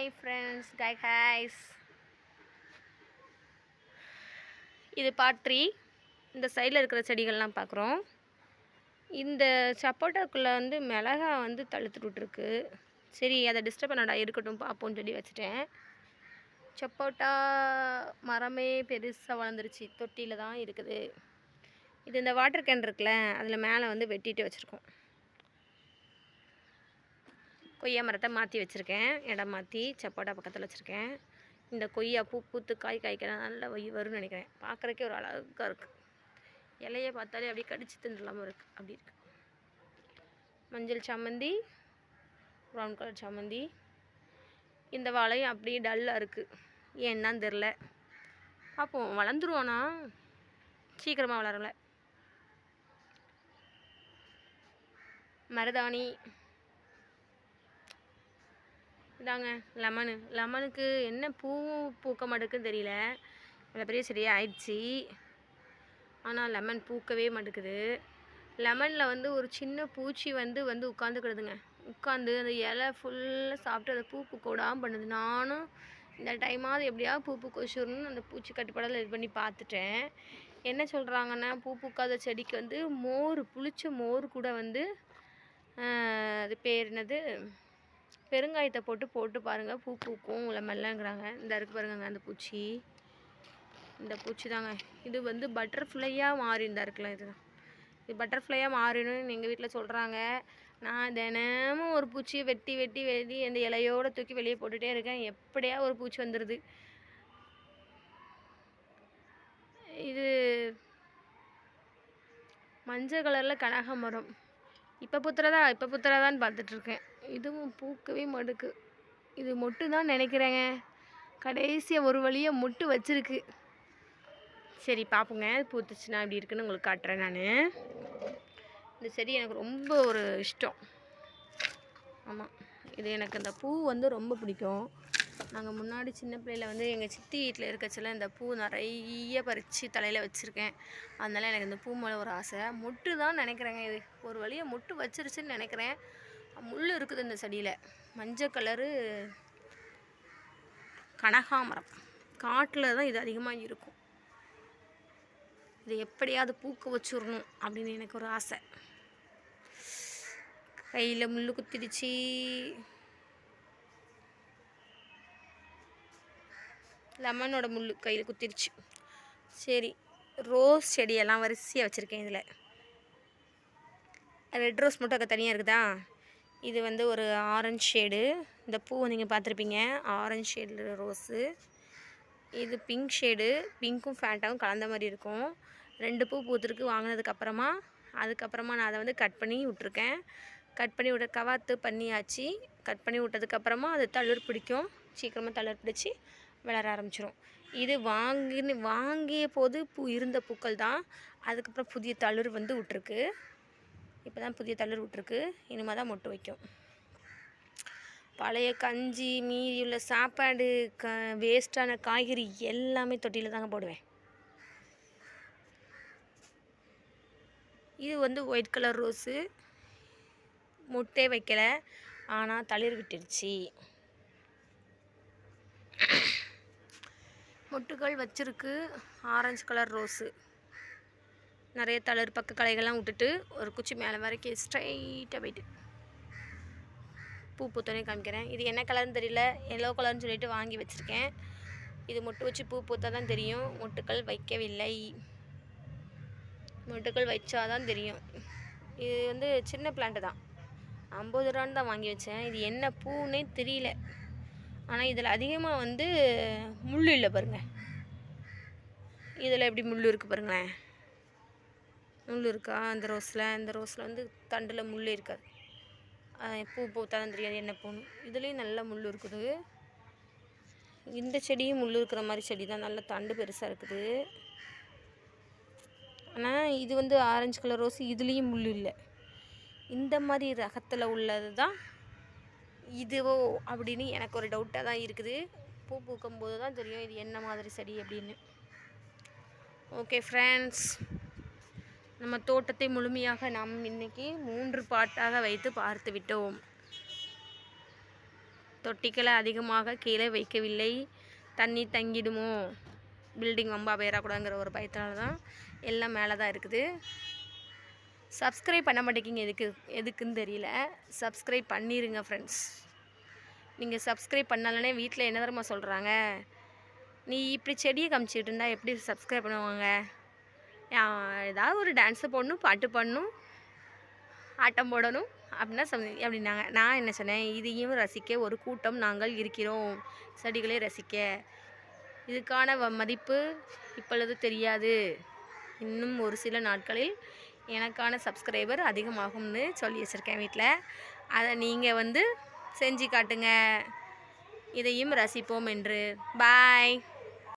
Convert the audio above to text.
Hi friends tie ஹாய்ஸ் இது part three இந்த சைடில் இருக்கிற செடிகள்லாம் பார்க்குறோம். இந்த சப்போட்டாக்குள்ளே வந்து மிளகா வந்து தழுத்துட்டு விட்ருக்கு சரி அதை டிஸ்டர்ப் பண்ணடா இருக்கட்டும் பார்ப்போம்னு சொல்லி வச்சுட்டேன். சப்போட்டா மரமே பெருசாக வளர்ந்துருச்சு. தொட்டியில் தான் இருக்குது. இது இந்த வாட்டர் கேன் இருக்குல்ல அதில் மேலே வந்து வெட்டிட்டு வச்சுருக்கோம். கொய்யா மரத்தை மாற்றி வச்சுருக்கேன். இடம் மாற்றி சப்போட்டா பக்கத்தில் வச்சுருக்கேன். இந்த கொய்யா பூ பூத்து காய் காய்க்கிறேன் நல்லா வை வரும்னு நினைக்கிறேன். பார்க்குறக்கே ஒரு அழகாக இருக்குது இலையை பார்த்தாலே அப்படியே கடிச்சு தின்றலாமல் இருக்குது அப்படி இருக்கு. மஞ்சள் சாமந்தி ப்ரௌன் கலர் சாமந்தி. இந்த வாழையும் அப்படியே டல்லாக இருக்குது ஏன்னான்னு தெரில பார்ப்போம் வளர்ந்துருவோண்ணா சீக்கிரமாக வளரல மருதாணி இதாங்க லெமனு. லெமனுக்கு என்ன பூவும் பூக்க மாட்டேக்குன்னு தெரியல. இவ்வளோ பெரிய சரியாக ஆயிடுச்சு ஆனால் லெமன் பூக்கவே மாட்டேக்குது. லெமனில் வந்து ஒரு சின்ன பூச்சி வந்து வந்து உட்காந்துக்கிடுதுங்க உட்காந்து அந்த இலை ஃபுல்லாக சாப்பிட்டு அதை பூ பூக்க விடாமல் பண்ணுது. நானும் இந்த டைமாவது எப்படியாவது பூ பூக்க வச்சிடணும்னு அந்த பூச்சி கட்டுப்பாடில் இது பண்ணி பார்த்துட்டேன். என்ன சொல்கிறாங்கன்னா பூ பூக்காத செடிக்கு வந்து மோர் புளிச்ச மோர் கூட வந்து அது பேர் என்னது? பெருங்காயத்தை போட்டு போட்டு பாருங்கள் பூ பூக்கும். லெமன்லங்கிறாங்க இந்த இருக்கு பாருங்கங்க அந்த பூச்சி. இந்த பூச்சி தாங்க இது வந்து பட்டர்ஃப்ளையாக மாறி இந்த இருக்குல்ல இதுதான். இது பட்டர்ஃப்ளையாக மாறிடும்னு எங்கள் வீட்டில் சொல்கிறாங்க நான் தினமும் ஒரு பூச்சியை வெட்டி வெட்டி வெட்டி அந்த இலையோடு தூக்கி வெளியே போட்டுகிட்டே இருக்கேன். எப்படியா ஒரு பூச்சி வந்துடுது இது மஞ்சள் கலரில் கனகாமரம் இப்போ புத்துறதா? இப்போ புத்துறதான்னு பார்த்துட்ருக்கேன் இதுவும் பூக்கவே மடுக்கு. இது மொட்டு தான் நினைக்கிறேங்க. கடைசியாக ஒரு வழியாக மொட்டு வச்சிருக்கு. சரி பார்ப்போங்க பூத்துச்சுன்னா இப்படி இருக்குன்னு உங்களுக்கு காட்டுறேன் நான். இந்த செடி எனக்கு ரொம்ப ஒரு இஷ்டம். ஆமாம் இது எனக்கு இந்த பூ வந்து ரொம்ப பிடிக்கும். நாங்கள் முன்னாடி சின்ன பிள்ளையில் வந்து எங்கள் சித்தி வீட்டில் இருக்கச்சில இந்த பூ நிறைய பறித்து தலையில் வச்சுருக்கேன். அதனால் எனக்கு இந்த பூ மேலே ஒரு ஆசை. மொட்டு தான் நினைக்கிறேங்க. இது ஒரு வழியாக மொட்டு வச்சிருச்சுன்னு நினைக்கிறேன். முள் இருக்குது இந்த செடியில். மஞ்சள் கலரு கனகாமரம். காட்டில் தான் இது அதிகமாக இருக்கும். இது எப்படியாவது பூக்க வச்சிடணும் அப்படின்னு எனக்கு ஒரு ஆசை. கையில் முள் குத்திடுச்சு. லெமனோட முள் கையில் குத்திடுச்சு. சரி ரோஸ் செடியெல்லாம் வரிசையாக வச்சுருக்கேன் இதில். ரெட் ரோஸ் மட்டும் அங்கே தனியாக இருக்குதா? இது வந்து ஒரு ஆரஞ்சு ஷேடு இந்த பூ நீங்கள் பார்த்துருப்பீங்க. ஆரஞ்சு ஷேடில் ரோஸு இது பிங்க் ஷேடு பிங்க்கும் ஃபேண்ட்டாகவும் கலந்த மாதிரி இருக்கும். ரெண்டு பூ பூத்துருக்கு வாங்கினதுக்கப்புறமா அதுக்கப்புறமா நான் அதை வந்து கட் பண்ணி விட்ருக்கேன் கட் பண்ணி விட கவாத்து பண்ணியாச்சு. கட் பண்ணி விட்டதுக்கப்புறமா அது தளிர் பிடிக்கும். சீக்கிரமாக தளிர் பிடிச்சி வளர ஆரம்பிச்சிடும் இது வாங்கின்னு வாங்கிய போது பூ இருந்த பூக்கள் தான். அதுக்கப்புறம் புதிய தளிர் வந்து விட்ருக்கு இப்போ தான் புதிய தளிர் விட்ருக்கு இனிமேல் தான் மொட்டு வைக்கும். பழைய கஞ்சி மீதி உள்ள சாப்பாடு க வேஸ்ட்டான காய்கறி எல்லாமே தொட்டியில் தாங்க போடுவேன். இது வந்து ஒயிட் கலர் ரோஸு முட்டை வைக்கல. ஆனால் தளிர் விட்டுருச்சு மொட்டுகள் வச்சுருக்கு. ஆரஞ்சு கலர் ரோஸு நிறைய தளர் பக்க கலைகள்லாம் விட்டுட்டு ஒரு குச்சி மேலே வரைக்கும் ஸ்ட்ரைட்டாக போயிட்டு. பூ பூத்தோன்னே காமிக்கிறேன். இது என்ன கலர்னு தெரியல. எல்லோ கலர்னு சொல்லிட்டு வாங்கி வச்சுருக்கேன். இது மொட்டு வச்சு பூ பூத்தா தான் தெரியும். மொட்டுக்கள் வைக்கவில்லை. மொட்டுக்கள் வச்சாதான் தெரியும். இது வந்து சின்ன பிளான்ட்டு தான். ஐம்பது ரூபான்னு தான் வாங்கி வச்சேன். இது என்ன பூன்னே தெரியல. ஆனால் இதில் அதிகமாக வந்து முள் இல்லை பாருங்கள் இதில் எப்படி முள் இருக்குது பாருங்களேன். முள் இருக்கா? அந்த ரோஸில். அந்த ரோஸில் வந்து தண்டில் முள் இருக்காது. பூ பூத்தாலும் தெரியாது என்ன பூணும் இதுலேயும் நல்ல முள் இருக்குது. இந்த செடியும் முள் இருக்கிற மாதிரி செடி தான். நல்ல தண்டு பெருசாக இருக்குது. ஆனால் இது வந்து ஆரஞ்சு கலர் ரோஸ். இதுலேயும் முள் இல்லை. இந்த மாதிரி ரகத்தில் உள்ளது தான் இதுவோ அப்படின்னு எனக்கு ஒரு டவுட்டாக தான் இருக்குது. பூ பூக்கும் போது தான் தெரியும் இது என்ன மாதிரி செடி அப்படின்னு. ஓகே ஃப்ரெண்ட்ஸ் நம்ம தோட்டத்தை முழுமையாக நாம் இன்னைக்கு மூன்று பாட்டாக வைத்து பார்த்து விட்டோம். தொட்டிகளை அதிகமாக கீழே வைக்கவில்லை. தண்ணி தங்கிடுமோ? பில்டிங் வம்பா போயிடக்கூடாதுங்கிற ஒரு பயத்தினால தான் எல்லாம் மேலே தான் இருக்குது. சப்ஸ்கிரைப் பண்ண மாட்டேங்கிங்க எதுக்கு எதுக்குன்னு தெரியல. சப்ஸ்கிரைப் பண்ணிடுங்க ஃப்ரெண்ட்ஸ் நீங்கள் சப்ஸ்கிரைப் பண்ணலனே வீட்டில் என்ன தரமா சொல்கிறாங்க நீ இப்படி செடியை காமிச்சிட்டு இருந்தால் எப்படி சப்ஸ்கிரைப் பண்ணுவாங்க? ஏதாவது ஒரு டான்ஸு போடணும் பாட்டு பாடணும் ஆட்டம் போடணும் அப்படின்னா சொன்ன அப்படின்னாங்க. நான் என்ன சொன்னேன் இதையும் ரசிக்க ஒரு கூட்டம் நாங்கள் இருக்கிறோம். செடிகளை ரசிக்க. இதுக்கான வ- மதிப்பு இப்பொழுது தெரியாது. இன்னும் ஒரு சில நாட்களில் எனக்கான சப்ஸ்கிரைபர் அதிகமாகும்னு சொல்லி வச்சுருக்கேன் வீட்டில் அதை நீங்கள் வந்து செஞ்சு காட்டுங்க. இதையும் ரசிப்போம் என்று. பாய்